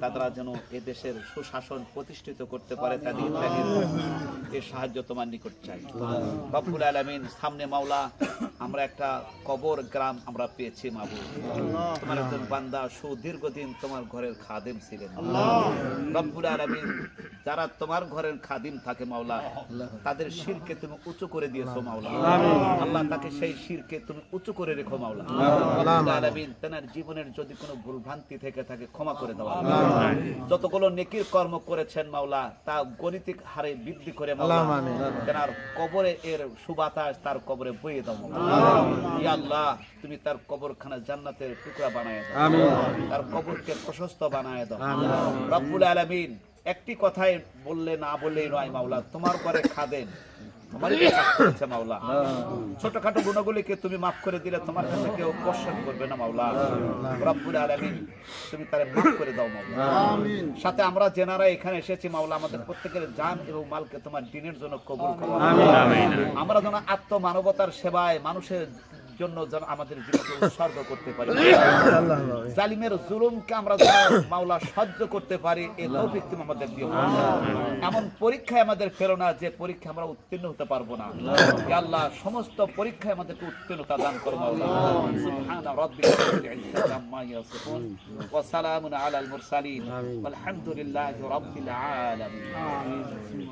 তারা যেন এদেশের দেশের সুশাসন প্রতিষ্ঠিত করতে পারে তাদের তাদের এ সাহায্য তোমার নিকট চাই। বাবুল আলমিন সামনে মাওলা আমরা একটা কবর গ্রাম আমরা পেয়েছি মাবু তোমার একজন বান্দা সুদীর্ঘদিন তোমার ঘরের খাদেম ছিলেন। রব্বুল আলামিন যারা তোমার ঘরের খাদিম থাকে মাওলা তাদের শিরকে তুমি উঁচু করে দিয়েছ মাওলা। আল্লাহ তাকে সেই শিরকে তুমি উঁচু করে রেখো মাওলা। আলামিন। তেনার জীবনের যদি কোনো ভুল ভ্রান্তি থেকে থাকে ক্ষমা করে দাও যতগুলো নেকির কর্ম করেছেন মাওলা তা গণিতিক হারে বৃদ্ধি করে মাওলা। তেনার কবরে এর সুবাতাস তার কবরে বইয়ে দাও। ইয়া আল্লাহ তুমি তার কবরখানা জান্নাতের টুকরা বানায় দাও। তার কবরকে প্রশস্ত বানায় দাও। রব্বুল আলামিন। একটি কথাই বললে না বললেই নয় মাওলা তোমার ঘরে খাদেন। মাওলা। ছোটখাটো গুণগুলিকে তুমি মাফ করে দিলে তোমার কাছে কেউ কোশ্চেন করবে না মাওলা। রব্বুল আলামিন তুমি তারে মাফ করে দাও মাওলা। সাথে আমরা যেনারা এখানে এসেছি মাওলা আমাদের প্রত্যেকের জান এবং মালকে তোমার দিনের জন্য কবুল করো। আমরা যেন আত্মমানবতার সেবায় মানুষের জন্য যেন আমাদের জীবনকে উৎসর্গ করতে পারি। জালিমের জুলুমকে আমরা মাওলা সহ্য করতে পারি এই তৌফিক তুমি আমাদের দিও। এমন পরীক্ষায় আমাদের ফেলো না যে পরীক্ষা আমরা উত্তীর্ণ হতে পারব না। আল্লাহ। সমস্ত পরীক্ষায় আমাদেরকে উত্তীর্ণতা দান করো মাওলা। সুবহানা রাব্বিকা আম্মা ইয়াসিফুন ওয়া সালামুন আলাল মুরসালিন। ওয়ালহামদুলিল্লাহি রাব্বিল আলামিন।